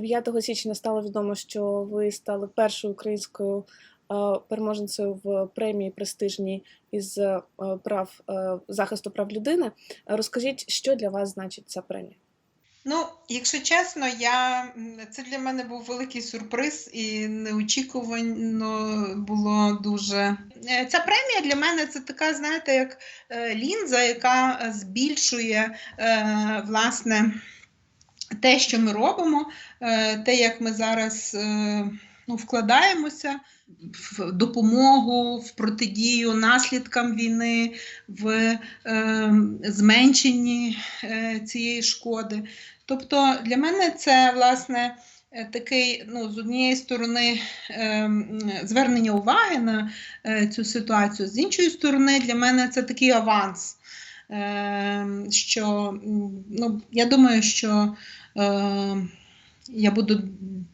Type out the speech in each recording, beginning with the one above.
9 січня стало відомо, що ви стали першою українською е, переможницею в премії престижній із е, прав е, захисту прав людини. Розкажіть, що для вас значить ця премія? Ну, якщо чесно, я це для мене був великий сюрприз і неочікувано було дуже. Ця премія для мене це така, знаєте, як лінза, яка збільшує власне те, що ми робимо, е, те, як ми зараз е, ну, вкладаємося в допомогу, в протидію наслідкам війни, в е, зменшенні цієї шкоди. Тобто для мене це власне такий, ну, з однієї сторони, звернення уваги на цю ситуацію, з іншої сторони, для мене це такий аванс. Ем, Що ну, я думаю, що е, я буду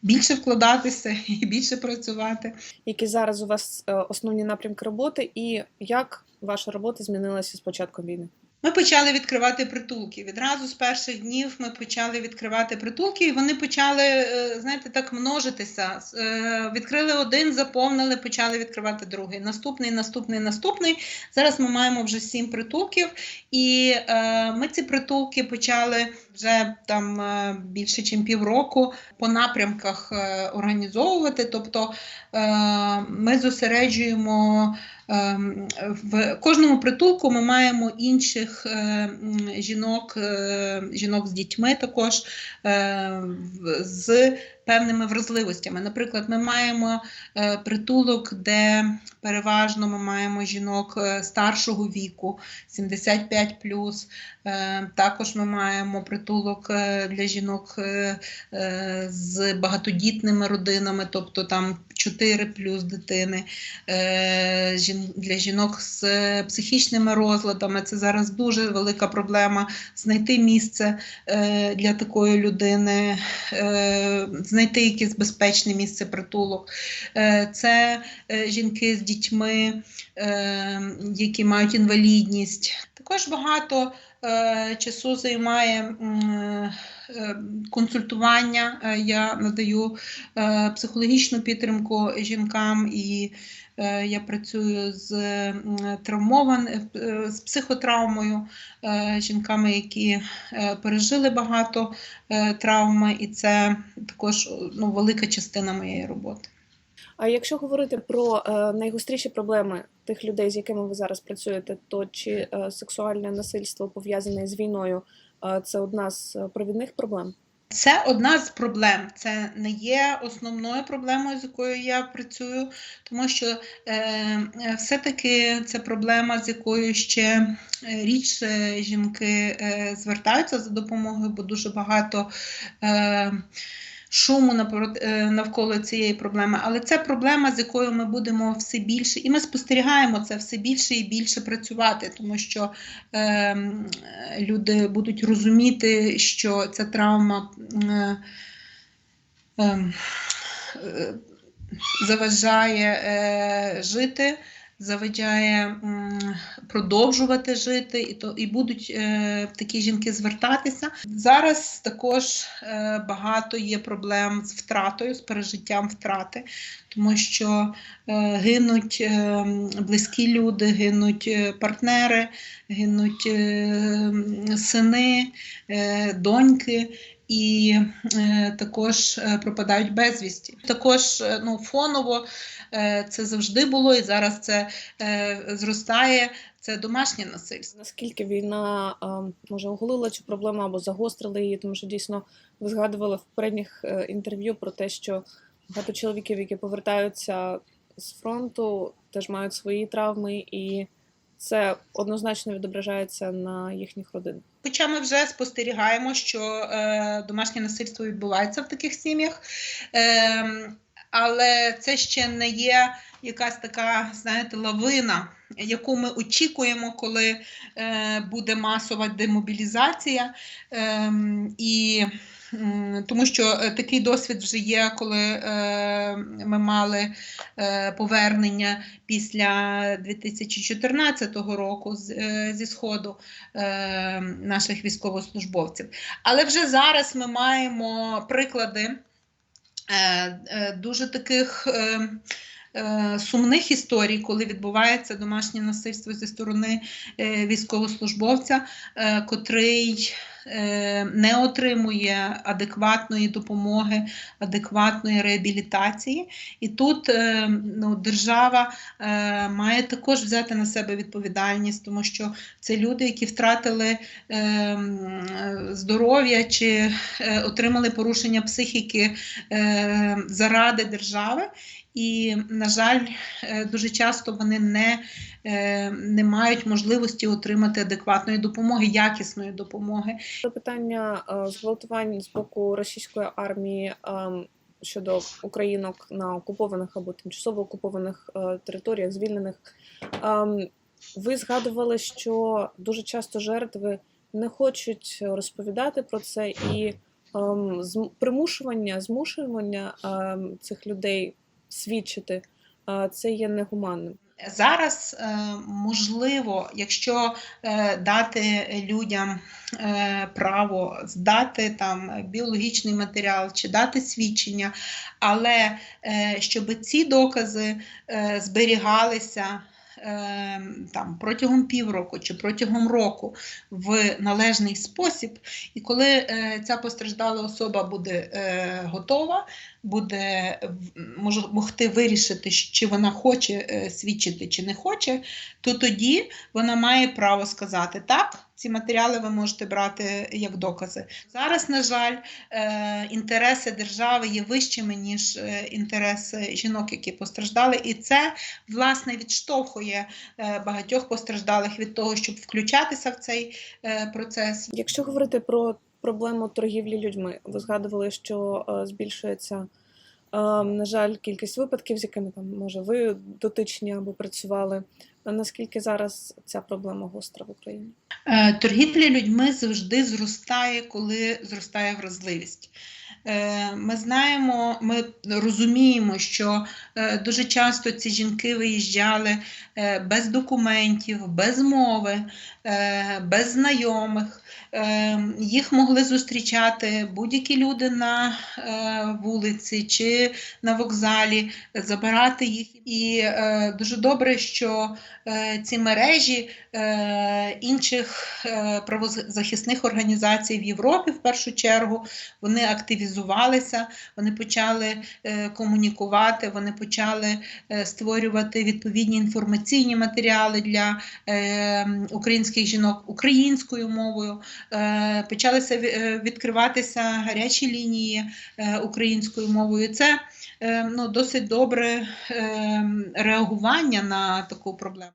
більше вкладатися і більше працювати. Які зараз у вас е, основні напрямки роботи, і як ваша робота змінилася з початком війни? Ми почали відкривати притулки. Відразу з перших днів ми почали відкривати притулки, і вони почали, е, знаєте, так множитися. Е, Відкрили один, заповнили, почали відкривати другий. Наступний, наступний, наступний. Зараз ми маємо вже сім притулків, і е, ми ці притулки почали вже там більше, ніж півроку по напрямках організовувати. Тобто ми зосереджуємо. Ем, В кожному притулку ми маємо інших е, жінок, е, жінок з дітьми також е, з певними вразливостями. Наприклад, ми маємо е, притулок, де переважно ми маємо жінок е, старшого віку, 75 Е, Також ми маємо притулок для жінок з багатодітними родинами, тобто там 4 плюс дитини. Для жінок з психічними розладами це зараз дуже велика проблема знайти місце для такої людини, знайти якесь безпечне місце притулок. Е, Це е, жінки з дітьми, е, які мають інвалідність. Також багато часу займає е, консультування. Е, Я надаю е, психологічну підтримку жінкам і е, я працюю з травмован, е, з психотравмою, е, жінками, які е, пережили багато е, травми, і це також ну, велика частина моєї роботи. А якщо говорити про е, найгостріші проблеми тих людей, з якими ви зараз працюєте, то чи е, сексуальне насильство пов'язане з війною е, це одна з провідних проблем? Це одна з проблем. Це не є основною проблемою, з якою я працюю, тому що е, все-таки це проблема, з якою ще рідше жінки е, звертаються за допомогою, бо дуже багато. Е, Шуму е, навколо цієї проблеми, але це проблема, з якою ми будемо все більше, і ми спостерігаємо це все більше і більше працювати, тому що ем, люди будуть розуміти, що ця травма е, ем, е, заважає е, жити, заважає продовжувати жити, і, то, і будуть е, такі жінки звертатися. Зараз також е, багато є проблем з втратою, з пережиттям втрати, тому що е, гинуть близькі люди, гинуть партнери, гинуть сини, доньки. І е, також пропадають безвісті. Також ну, фоново це завжди було, і зараз це е, зростає. Це домашнє насильство. Наскільки війна е, може оголила цю проблему або загострила її, тому що дійсно ви згадували в попередніх е, інтерв'ю про те, що багато чоловіків, які повертаються з фронту, теж мають свої травми, і це однозначно відображається на їхніх родинах. Хоча ми вже спостерігаємо, що е, домашнє насильство відбувається в таких сім'ях, е, але це ще не є якась така, знаєте, лавина, яку ми очікуємо, коли е, буде масова демобілізація. Е, і тому що е, такий досвід вже є, коли е, ми мали е, повернення після 2014 року зі Сходу наших військовослужбовців. Але вже зараз ми маємо приклади дуже таких. Е, е, Сумних історій, коли відбувається домашнє насильство зі сторони е, військовослужбовця, е, котрий е, не отримує адекватної допомоги, адекватної реабілітації. І тут е, ну, держава е, має також взяти на себе відповідальність, тому що це люди, які втратили е, е, здоров'я чи е, отримали порушення психіки е, заради держави. І, на жаль, е, дуже часто вони не, е, не мають можливості отримати адекватної допомоги, якісної допомоги. Питання е, зґвалтувань з боку російської армії ем, щодо українок на окупованих або тимчасово окупованих е, територіях, звільнених. Ем, Ви згадували, що дуже часто жертви не хочуть розповідати про це, і ем, примушування, змушування цих людей свідчити е, це є негуманним. Зараз е, можливо, якщо е, дати людям е, право здати там біологічний матеріал чи дати свідчення, але щоб ці докази зберігалися. Е, Там протягом півроку чи протягом року в належний спосіб, і коли е, ця постраждала особа буде е, готова, буде могти вирішити, чи вона хоче е, свідчити чи не хоче, то тоді вона має право сказати так. Ці матеріали ви можете брати як докази. Зараз, на жаль, е, інтереси держави є вищими, ніж е, інтереси жінок, які постраждали, і це власне відштовхує е, багатьох постраждалих від того, щоб включатися в цей процес. Якщо говорити про проблему торгівлі людьми, ви згадували, що збільшується, е, на жаль, кількість випадків, з якими там може ви дотичні або працювали. Наскільки зараз ця проблема гостра в Україні? Е, Торгівля людьми завжди зростає, коли зростає вразливість. Е, Ми знаємо, ми розуміємо, що е, дуже часто ці жінки виїжджали без документів, без мови, без знайомих. Їх могли зустрічати будь-які люди на вулиці чи на вокзалі, забирати їх. І дуже добре, що ці мережі е, інших е, правозахисних організацій в Європі в першу чергу вони активізувалися, вони почали е, комунікувати, вони почали е, створювати відповідні інформаційні матеріали для е, українських жінок українською мовою. Е, Почалися е, відкриватися гарячі лінії е, українською мовою. Це е, ну, досить добре е, реагування на таку проблему.